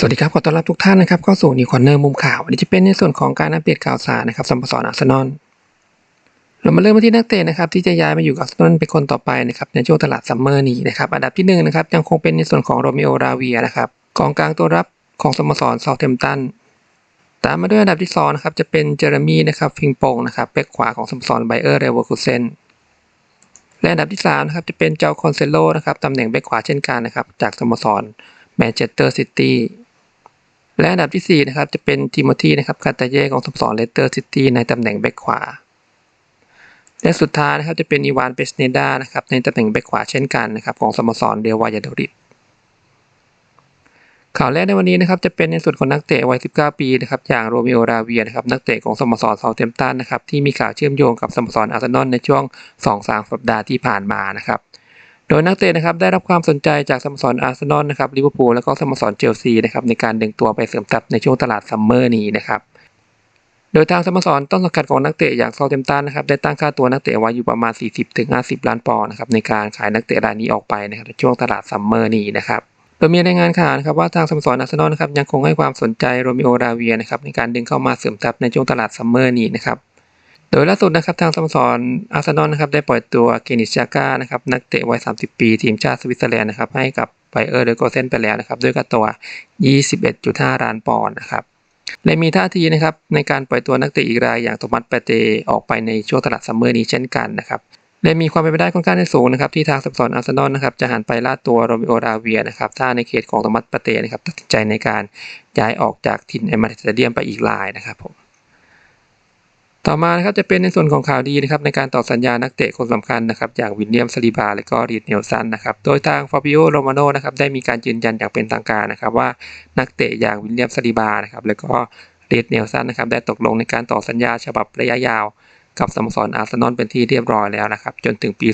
สวัสดีครับ ขอต้อนรับทุกท่านนะครับเข้าสู่นิวคอนเนอร์มุมข่าวอันนี้จะเป็นในส่วนของการอัปเดตข่าวสารนะครับสโมสรอาร์เซนอลเรามาเริ่มกันที่นักเตะนะครับที่จะย้ายมาอยู่กับอาร์เซนอลเป็นคนต่อไปนะครับในช่วงตลาดซัมเมอร์นี้นะครับอันดับที่หนึ่งนะครับยังคงเป็นในส่วนของโรมิโอราเวียนะครับกองกลางตัวรับของสโมสรเซาเทมตันตามมาด้วยอันดับที่สองนะครับจะเป็นเจอร์มีนะครับฟิงโปงนะครับแบ็คขวาของสโมสรไบเออร์เรเวอร์คูเซนและอันดับที่สามนะครับจะเป็นเจ้าคอนเซโลนะครับตำแหน่งแบ็คขวาเช่นกันนะครับจากสโมสรแมนเชสเตอร์ซิตี้ และอันดับที่ 4 นะครับ จะเป็นทิโมธีนะครับคาตาเย่ของสโมสรเลสเตอร์ซิตี้ในตำแหน่งแบ็คขวา และสุดท้ายนะครับจะเป็นอีวานเปสเนดานะครับในตำแหน่งแบ็คขวาเช่นกันนะครับของสโมสรเดลวายาโดริดข่าวแรกในวันนี้นะครับจะเป็นในส่วนของนักเตะวัย 19 ปีนะครับอย่างโรมิโอราเวียนะครับนักเตะของสโมสรเซาเทมตันนะครับที่มีข่าวเชื่อมโยงกับสโมสรอาร์เซนอลในช่วง 2-3 สัปดาห์ที่ผ่านมานะครับ โดยนักเตะนะครับได้รับความสนใจจากสโมสรอาร์เซนอลนะครับลิเวอร์พูลแล้วก็สโมสรเชลซีนะครับในการดึงตัวไปเสริมทัพในช่วงตลาดซัมเมอร์นี้นะครับโดยทางสโมสรต้นสังกัดของนักเตะอย่างซาเทมตันนะครับได้ตั้งค่าตัวนักเตะไว้อยู่ประมาณ 40-50 ล้านปอนด์นะครับในการขายนักเตะรายนี้ออกไปนะครับในช่วงตลาดซัมเมอร์นี้นะครับโดยมีรายงานข่าวนะครับว่าทางสโมสรอาร์เซนอลนะครับยังคงให้ความสนใจโรมิโอราเวียนะครับในการดึงเข้ามาเสริมทัพในช่วงตลาดซัมเมอร์นี้นะครับ โดยล่าสุดนะครับทางสโมสรอาร์เซนอลนะครับได้ปล่อยตัวเกนิชจากานะครับนักเตะวัย 30 ปี ทีมชาติสวิตเซอร์แลนด์นะครับให้กับไบเออร์เดโกเซนไปแล้วนะครับด้วยค่าตัว 21.5 ล้านปอนด์นะครับและมีท่าทีนะครับในการปล่อยตัวนักเตะอีกรายอย่างโทมัสเปเตออกไปในช่วงตลาดซัมเมอร์นี้เช่นกันนะครับและมีความเป็นไปได้ค่อนข้างสูงนะครับที่ทางสโมสรอาร์เซนอลนะครับจะหันไปล่าตัวโรมิโอราเวียนะครับถ้าในเขตของโทมัสเปเตนะครับตัดสินใจในการย้ายออกจากถิ่นเอมาร์สเตเดียมไปอีกรายนะครับผม ต่อมานะครับจะเป็นในส่วนของข่าวดีนะครับในการต่อสัญญานักเตะคนสำคัญนะครับอย่างวินเลียมซาลิบาและก็รีดเนลสันนะครับโดยทางฟาบิโอโรมาโนนะครับได้มีการยืนยันอย่างเป็นทางการนะครับว่านักเตะอย่างวินเลียมซาลิบานะครับแล้วก็รีดเนลสันนะครับได้ตกลงในการต่อสัญญาฉบับระยะยาว กับสโมสรอาร์เซนอลเป็นที่เรียบร้อยแล้วนะครับจนถึงปี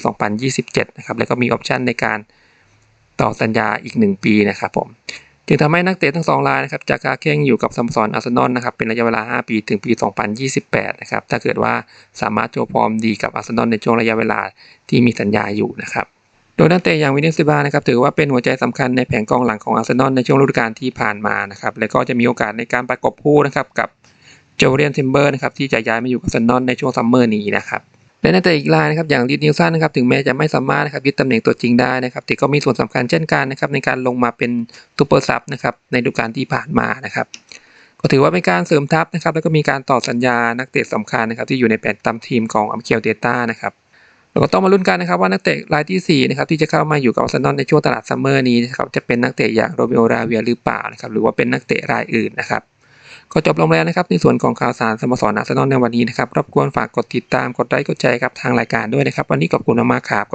2027 นะครับแล้วก็มีออปชันในการต่อสัญญาอีก 1 ปีนะครับผม จึงทำให้นักเตะทั้งสองรายนะครับจะค้าแข่งอยู่กับสโมสรอาร์เซนอลนะครับเป็นระยะเวลา 5 ปีถึงปี 2028 นะครับถ้าเกิดว่าสามารถโชว์ฟอร์มดีกับอาร์เซนอลในช่วงระยะเวลาที่มีสัญญาอยู่นะครับโดยนักเตะอย่างวินเนสซิบานะครับถือว่าเป็นหัวใจสำคัญในแผงกองหลังของอาร์เซนอลในช่วงฤดูกาลที่ผ่านมานะครับและก็จะมีโอกาสในการประกบคู่นะครับกับโจเรียนทิมเบอร์นะครับที่จะย้ายมาอยู่กับอาร์เซนอลในช่วงซัมเมอร์นี้นะครับ และนักเตะอีกรายนะครับอย่างลีดนิวสันนะครับถึงแม้จะไม่สามารถนะครับยึดตำแหน่งตัวจริงได้นะครับแต่ก็มีส่วนสำคัญเช่นกันนะครับในการลงมาเป็นซูเปอร์ซับนะครับในฤดูกาลที่ผ่านมานะครับก็ถือว่าเป็นการเสริมทัพนะครับแล้วก็มีการต่อสัญญานักเตะสำคัญนะครับที่อยู่ในแผนตามทีมของอัมเคียวเดต้านะครับเราก็ต้องมาลุ้นกันนะครับว่านักเตะรายที่4นะครับที่จะเข้ามาอยู่กับอาร์เซนอลในช่วงตลาดซัมเมอร์นี้นะครับจะเป็นนักเตะอย่างโรเบโอราเวียหรือเปล่านะครับหรือว่าเป็นนักเตะรายอื่นนะครับ ก็จบลงแล้วนะครับในส่วนของข่าวสารสโมสรอาร์เซนอลในวันนี้นะครับรบกวนฝากกดติดตามกดไลค์กดแชร์กับทางรายการด้วยนะครับ วันนี้ขอบคุณมากครับ